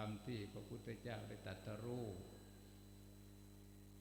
รมที่พระพุทธเจ้าได้ตรัสรู้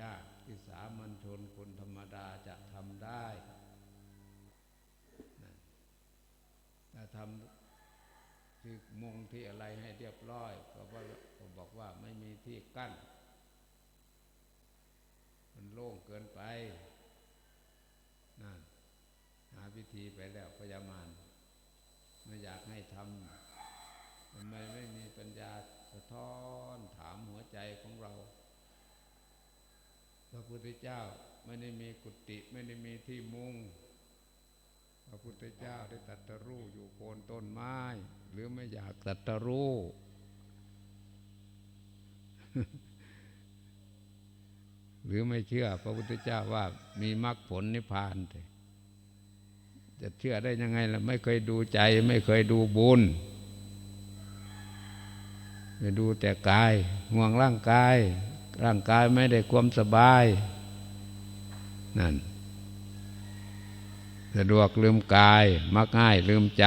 ยากที่สามัญชนคนธรรมดาจะทำได้นะถ้าทำที่มงที่อะไรให้เรียบร้อยก็ว่าก็บอกว่าไม่มีที่กั้น มันโล่งเกินไปนั่นหาวิธีไปแล้วพยามานไม่อยากให้ทำทำไมไม่มีปัญญา สะท้อนถามหัวใจของเรา พระพุทธเจ้าไม่ได้มีกุฏิไม่ได้มีที่มุงพระพุทธเจ้าได้ตรัสรู้อยู่โคนต้นไม้ หรือไม่อยากตรัสรู้หรือไม่เชื่อ พระพุทธเจ้าว่ามีมรรคผลนิพพานจะเชื่อได้ยังไงล่ะ ไม่เคยดูใจ ไม่เคยดูบุญ ดูแต่กายห่วงร่างกาย ร่างกายไม่ได้ความสบาย นั่น สะดวกลืมกาย มักง่ายลืมใจ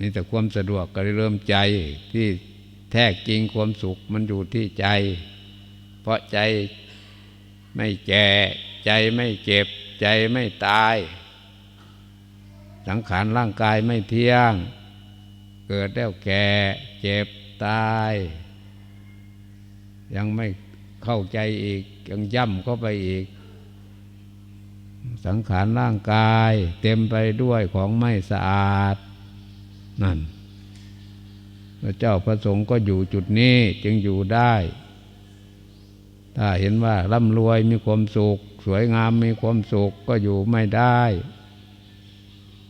นี่แต่ความสะดวกก็เริ่มใจที่แท้จริงความสุขมันอยู่ที่ใจ เพราะใจไม่แก่ใจไม่เจ็บ ใจไม่ตาย สังขารร่างกายไม่เที่ยง เกิดแล้วแก่เจ็บตาย ยังไม่เข้าใจอีก ยังย่ำเข้าไปอีก สังขารร่างกาย เต็มไปด้วยของไม่สะอาด นั่นพระเจ้าพระสงฆ์ก็อยู่จุดนี้จึงอยู่ได้ ถ้าเห็นว่าร่ำรวยมีความสุข สวยงามมีความสุขก็อยู่ไม่ได้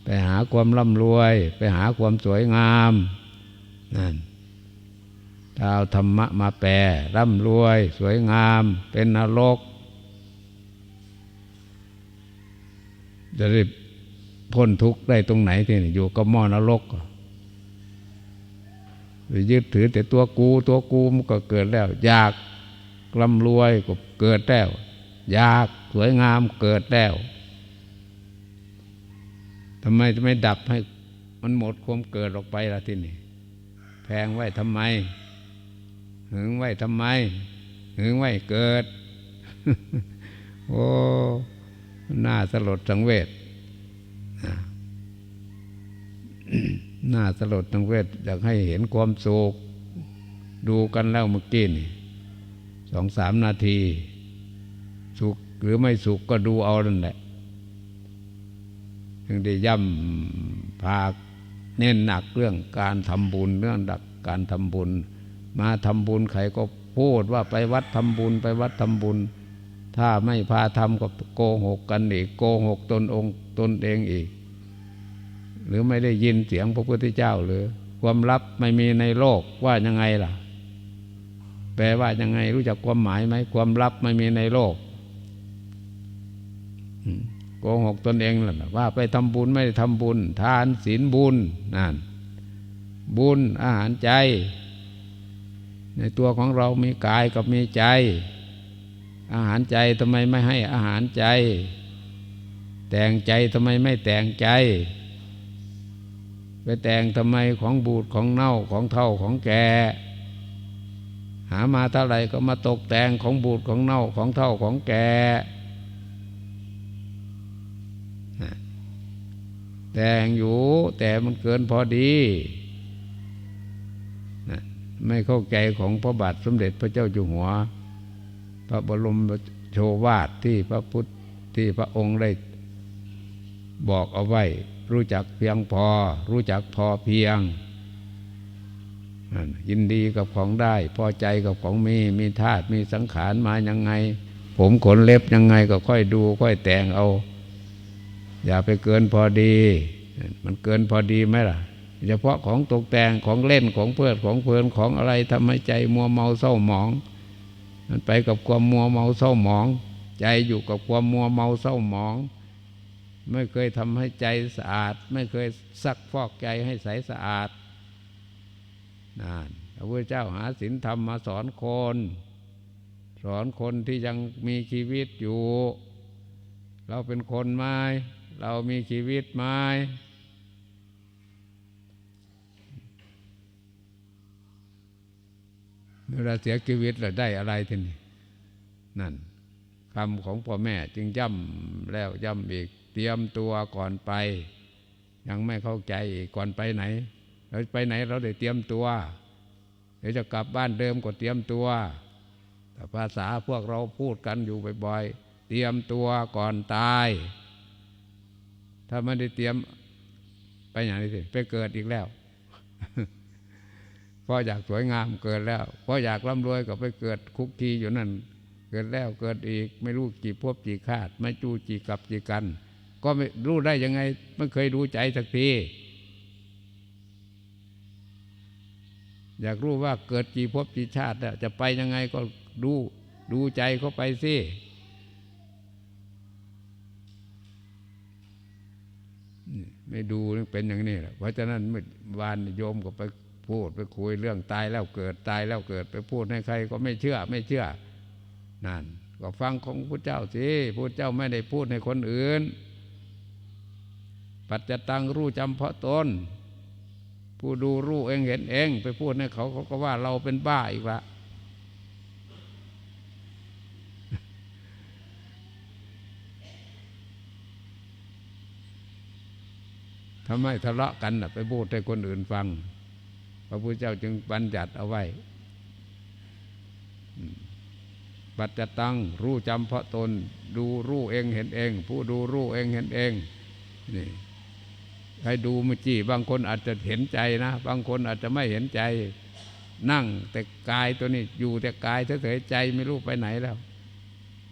ไปหาความร่ำรวย ไปหาความสวยงามนั่นถ้าเอาธรรมะมาแปลร่ำรวย สวยงาม เป็นนรกจะได้พ้นทุกข์ได้ตรงไหนที่นี่อยู่กับหม้อนรกหรือยึดถือแต่ตัวกู ตัวกูมันก็เกิดแล้ว อยากร่ำรวยก็เกิดแล้ว อยากสวยงามเกิดแล้ว ทำไมจะไม่ดับให้มันหมดความเกิดออกไปล่ะที่นี่แพงไว้ทำไม หึงไว้ทำไม หึงไว้เกิด โอ้หน่าสลดสังเวชหน่าสลดสังเวชอยากให้เห็นความสุขดูกันแล้วเมื่อกี้นี่สองสามนาที สุขหรือไม่สุขก็ดูเอานั่นแหละ ถึงได้ย่ำพาเน้นหนักเรื่องการทำบุญเรื่องดักการทำบุญ มาทำบุญใครก็พูดว่าไปวัดทำบุญไปวัดทำบุญ ถ้าไม่พาทำก็โกหกกันอีกโกหกตนองค์ตนเองอีก หรือไม่ได้ยินเสียงพระพุทธเจ้าหรือความลับไม่มีในโลกว่ายังไงล่ะ แปลว่ายังไงรู้จักความหมายไหมความลับไม่มีในโลก กหกตนเองล่ะว่าไปทำบุญไม่ได้ทำบุญ ทานศีลบุญนั่นบุญอาหารใจ ในตัวของเรามีกายกับมีใจ อาหารใจทำไมไม่ให้อาหารใจ แต่งใจทำไมไม่แต่งใจ ไปแต่งทำไมของบูดของเน่าของเท่าของแก่หามาเท่าไหร่ก็มาตกแต่งของบูดของเน่าของเท่าของแก่ แต่งอยู่แต่มันเกินพอดีนะไม่เข้าใจของพระบาทสมเด็จพระเจ้าอยู่หัว พระบรมโชวาทที่พระพุทธที่พระองค์ได้บอกเอาไว้ รู้จักเพียงพอ รู้จักพอเพียง ยินดีกับของได้ พอใจกับของมี มีธาตุมีสังขารมายังไง ผมขนเล็บยังไงก็ค่อยดู ค่อยแต่งเอา อย่าไปเกินพอดี มันเกินพอดีไหมล่ะ เฉพาะของตกแต่งของเล่นของเพื่อของเพลินของอะไรทำให้ใจมัวเมาเศร้าหมอง มันไปกับความมัวเมาเศร้าหมอง ใจอยู่กับความมัวเมาเศร้าหมอง ไม่เคยทำให้ใจสะอาด ไม่เคยซักฟอกใจให้ใสสะอาดนั่นพระพุทธเจ้าหาศีลธรรมมาสอนคน สอนคนที่ยังมีชีวิตอยู่ เราเป็นคนไหม เรามีชีวิตไหมเวลาเสียชีวิตเราได้อะไรทีนี้นั่นคำของพ่อแม่จึงย่ำแล้วย่ำอีกเตรียมตัวก่อนไป ยังไม่เข้าใจกก่อนไปไหนเราไปไหนเราได้เตรียมตัวเดี๋ยวจะกลับบ้านเดิมก็เตรียมตัวแต่ภาษาพวกเราพูดกันอยู่บ่อยๆเตรียมตัวก่อนตาย ถ้าไม่ได้เตรียมไปอย่างนี้สิไปเกิดอีกแล้วเพราะอยากสวยงามเกิดแล้วเพราะอยากร่ำรวยก็ไปเกิดคุกคีอยู่นั่น เกิดแล้วเกิดอีกไม่รู้กี่พบกี่คาด ไม่จู้กี่กับกี่กัน ก็ไม่รู้ได้ยังไงไม่เคยรู้ใจสักทีอยากรู้ว่าเกิดกี่ภพกี่ชาติจะไปยังไงก็ดูดูใจเขาไปสิ ไม่ดูเป็นอย่างนี้แหละเพราะฉะนั้นเมื่อวานโยมก็ไปพูดไปคุยเรื่องตายแล้วเกิดตายแล้วเกิดไปพูดให้ใครก็ไม่เชื่อไม่เชื่อนั่นก็ฟังของพระเจ้าสิพระเจ้าไม่ได้พูดให้คนอื่น ปัจจตังรู้จำเพาะตนผู้ดูรู้เองเห็นเอง ไปพูดให้เขาเขาก็ว่าเราเป็นบ้าอีกละ ทำไมทะเลาะกันไปพูดให้คนอื่นฟัง พระพุทธเจ้าจึงบัญญัติเอาไว้ปัจจตังรู้จำเพาะตน ดูรู้เองเห็นเอง ผู้ดูรู้เองเห็นเองนี่ให้ดูมือจี้บางคนอาจจะเห็นใจนะ บางคนอาจจะไม่เห็นใจ นั่งแต่กายตัวนี้อยู่แต่กายเฉยๆใจไม่รู้ไปไหนแล้ว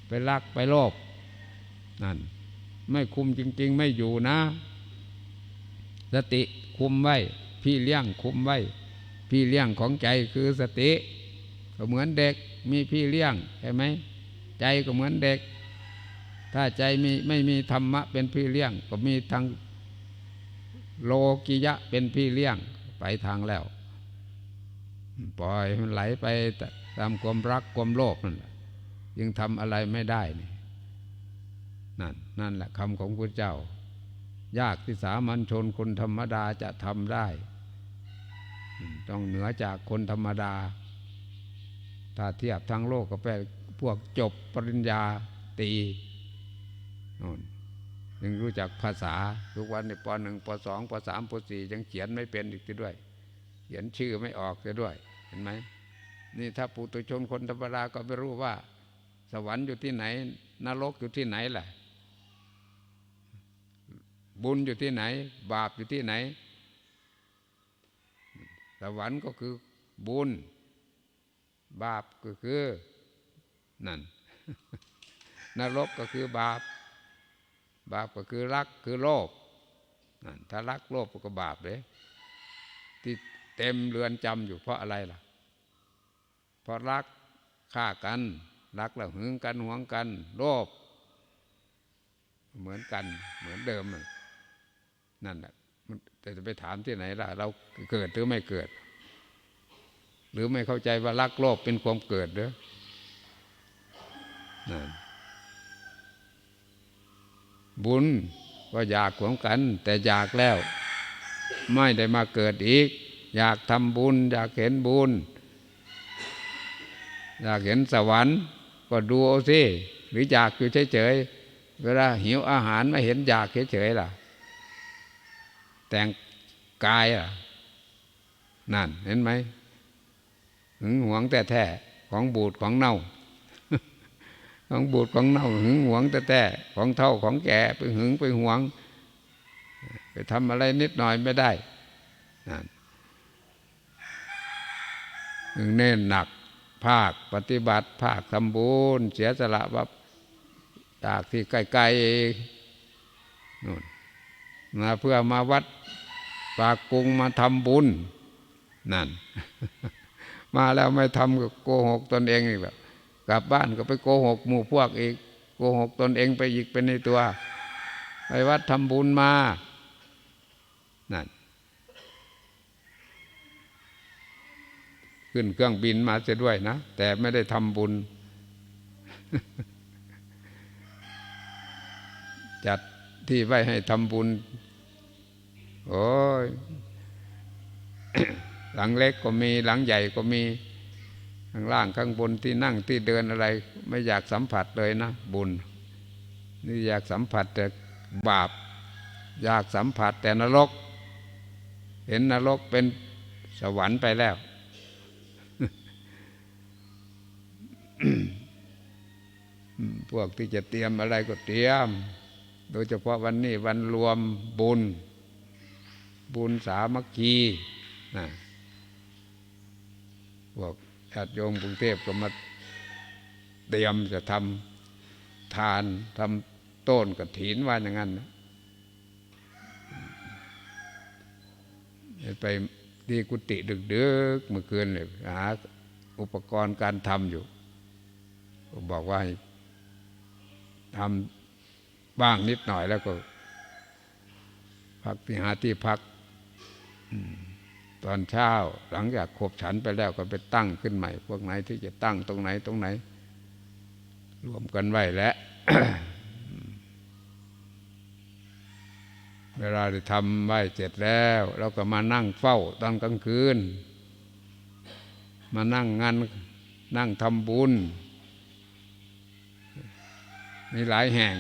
ไปรักไปโลภนั่น ไม่คุมจริง ๆ ไม่อยู่นะ สติคุมไว้ พี่เลี้ยงคุมไว้ พี่เลี้ยงของใจคือสติ ก็เหมือนเด็กมีพี่เลี้ยงใช่ไหมใจก็เหมือนเด็ก ถ้าใจมีไม่มีธรรมะเป็นพี่เลี้ยง ก็มีทางโลกิยะเป็นพี่เลี้ยงไปทางแล้ว ปล่อยมันไหลไปตามความรักความโลภนั่นแหละยังทำอะไรไม่ได้นี่นั่นนั่นแหละคำของพระเจ้า ยากที่สามัญชนคนธรรมดาจะทำได้ ต้องเหนือจากคนธรรมดา ถ้าเทียบทางโลกก็แปลพวกจบปริญญาตีนู่นยังรู้จักภาษา ทุกวันในปหนึ่งปสองปสามปสี่ยังเขียนไม่เป็นอีกด้วย เขียนชื่อไม่ออกด้วย เห็นไหมนี่ถ้าปุตุชนคนธรรมดาก็ไม่รู้ว่า สวรรค์อยู่ที่ไหนนรกอยู่ที่ไหนแหละ บุญอยู่ที่ไหน บาปอยู่ที่ไหน สวรรค์ก็คือบุญ บาปก็คือนั่นนรกก็คือบาป บาปก็คือรักคือโลภนั่นถ้ารักโลภก็บาปเลยที่เต็มเรือนจำอยู่เพราะอะไรล่ะ เพราะรักฆ่ากัน รักแล้วหึงกันหวงกัน โลภเหมือนกันเหมือนเดิม นั่นแหละแต่จะไปถามที่ไหนล่ะ เราเกิดหรือไม่เกิด หรือไม่เข้าใจว่ารักโลภเป็นความเกิดเด้อนั่นบุญก็อยากของกัน แต่อยากแล้ว ไม่ได้มาเกิดอีก อยากทำบุญ อยากเห็นบุญ อยากเห็นสวรรค์ ก็ดูเอาสิหรืออยากอยู่เฉยๆเวลาหิวอาหารไม่เห็นอยากเฉยๆล่ะ แต่งกายอะนั่นเห็นไหมหึงหวงแต่แท้ของบูดของเน่า ของบูดของเน่าหึงหวงแต่แท้ของเท่าของแก่ไปหึงไปหวง ไปทำอะไรนิดหน่อยไม่ได้นั่นหึงเน้นหนักภาคปฏิบัติ ภาคทำบุญเสียสละว่าจากที่ไกลๆนู่น มาเพื่อมาวัดปากกุงมาทำบุญนั่น มาแล้วไม่ทำก็โกหกตนเองอีกแบบกลับบ้านก็ไปโกหกหมู่พวกอีก โกหกตนเองไปอีกเป็นในตัว ไปวัดทำบุญมานั่นขึ้นเครื่องบินมาเสียด้วยนะ แต่ไม่ได้ทำบุญ จัด ที่ไว้ให้ทำบุญ โอ้ยหลังเล็กก็มีหลังใหญ่ก็มีข้างล่างข้างบนที่นั่งที่เดินอะไร ไม่อยากสัมผัสเลยนะ บุญ นี่อยากสัมผัสแต่บาป อยากสัมผัสแต่นรก เห็นนรกเป็นสวรรค์ไปแล้ว พวกที่จะเตรียมอะไรก็เตรียม โดยเฉพาะวันนี้วันรวมบุญ บุญสามัคคีนะพวกญาติโยมกรุงเทพก็มาเตรียมจะทำทานทำต้นกระถินว่าอย่างนั้นนะไปที่กุฏิดึกๆเมื่อคืนเลยหาอุปกรณ์การทำอยู่ บอกว่าทำ บ้างนิดหน่อยแล้วก็ พักที่หาที่พักตอนเช้า หลังจากขบฉันไปแล้วก็ไปตั้งขึ้นใหม่ พวกไหนที่จะตั้งตรงไหนตรงไหน รวมกันไว้แล้วเวลาได้ทำไหว้เสร็จแล้วเราก็มานั่งเฝ้าตอนกลางคืน มานั่งงานนั่งทำบุญ มีหลายแห่ง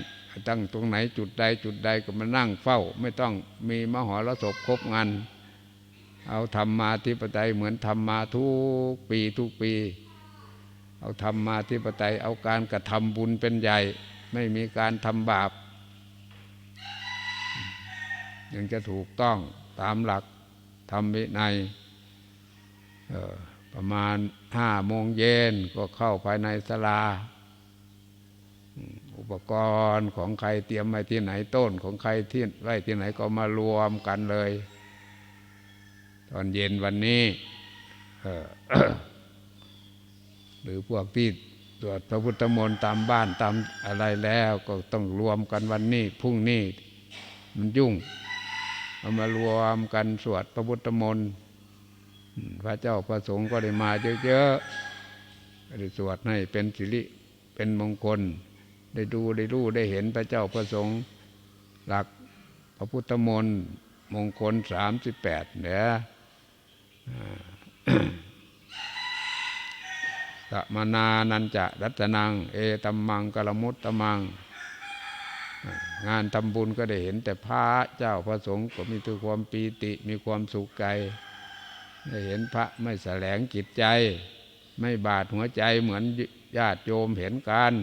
ตั้งตรงไหนจุดใดจุดใดก็มานั่งเฝ้า ไม่ต้องมีมหรสพครบงานเอาทำมมาธิปไตยเหมือนทำมมาทุกปีทุกปี เอาทำมมาธิปไตยเอาการกระทำบุญเป็นใหญ่ ไม่มีการทำบาปยังจะถูกต้องตามหลักทำวินัยประมาณห้าโมงเย็นก็เข้าภายในศาลา ปกรณ์ของใครเตรียมไว้ที่ไหนต้นของใครที่ไว้ที่ไหนก็มารวมกันเลย ตอนเย็นวันนี้หรือพวกที่ตรวจพระพุทธมนต์ตามบ้านตามอะไรแล้วก็ต้องรวมกันวันนี้พรุ่งนี้มันยุ่งเอามารวมกันสวดพระพุทธมนต์พระเจ้าประสงค์ก็ได้มาเยอะๆได้สวดให้เป็นสิริเป็นมงคล ได้ดูได้รู้ได้เห็นพระเจ้าประสงค์หลักพระพุทธมนต์มงคลสามสิบแปดเนี่ยสมานานันจะรัตนัง เอตัมมังกลมุตตมัง งานทำบุญก็ได้เห็นแต่พระเจ้าพระสงฆ์ก็มีตัวความปีติมีความสุขใจได้เห็นพระไม่แสลงจิตใจ ไม่บาดหัวใจเหมือนญาติโยมเห็นกัน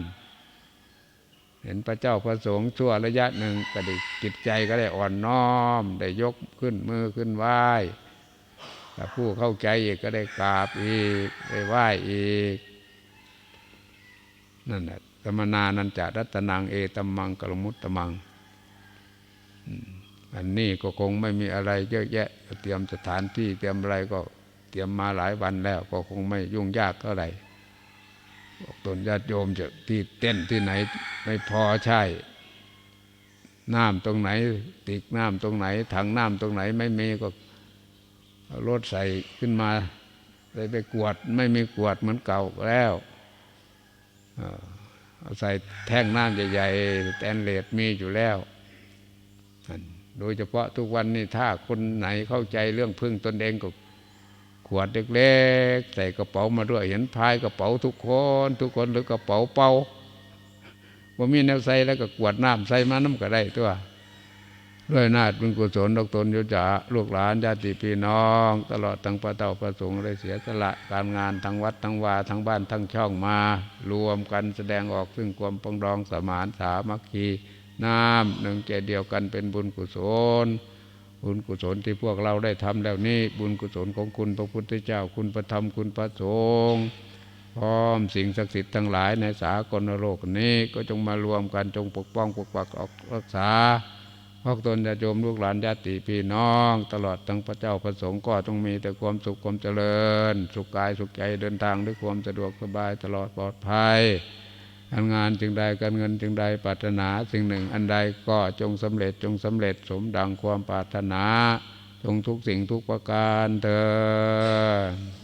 เห็นพระเจ้าพระสงฆ์ชั่วระยะหนึ่งก็ได้จิตใจก็ได้อ่อนน้อม ได้ยกขึ้นมือขึ้นไหว้ถ้าผู้เข้าใจอีกก็ได้กราบอีกได้ไหว้อีกนั่นแหละสมนานันจะรัตนังเอตมมังกลมุตตมังอันนี้ก็คงไม่มีอะไรเยอะแยะเตรียมสถานที่เตรียมอะไรก็เตรียมมาหลายวันแล้ว ก็คงไม่ยุ่งยากเท่าไหร่ บอกตนญาติโยมจะที่เต้นที่ไหนไม่พอใช่น้ำตรงไหน ติกน้ำตรงไหน ถังน้ำตรงไหนไม่มีก็รถใส่ขึ้นมาเลยไปกวดไม่มีกวดเหมือนเก่าแล้วใส่แท่งน้ำใหญ่ๆแตนเลดมีอยู่แล้ว โดยเฉพาะทุกวันนี้ถ้าคนไหนเข้าใจเรื่องพึ่งตนเองก็ ขวดเล็กๆใส่กระเป๋ามาด้วยเห็นพายกระเป๋าทุกคน ทุกคนหรือกระเป๋าเป่าว่ามีแนวใส่แล้วก็กวดน้ำใส่มาน้ำก็ได้ตัวด้วยนาฏบุญกุศลดกตนโยุจาลูกหลานญาติพี่น้อง ตลอดทั้งพระเต่าพระสงฆ์ได้เสียสละการงานทั้งวัดทั้งวาทั้งบ้านทั้งช่องมา รวมกันแสดงออกซึ่งความปองดองสมานสามัคคีน้ำหนึ่งใจเดียวกันเป็นบุญกุศล บุญกุศลที่พวกเราได้ทำแล้วนี้บุญกุศลของคุณพระพุทธเจ้าคุณพระธรรมคุณพระสงฆ์พร้อมสิ่งศักดิ์สิทธิ์ทั้งหลายในสากลโลกนี้ก็จงมารวมกันจงปกป้องปกปักออกรักษาพวกตนจะโยมลูกหลานญาติพี่น้อง ตลอดทั้งพระเจ้าพระสงฆ์ก็ต้องมีแต่ความสุขความเจริญ สุขกายสุขใจเดินทางด้วยความสะดวกสบายตลอดปลอดภัย การงานจึงใดการเงินจึงใดปรารถนาสิ่งหนึ่ง อันใดก็จงสำเร็จจงสำเร็จสมดังความปรารถนา จงทุกสิ่งทุกประการเถิด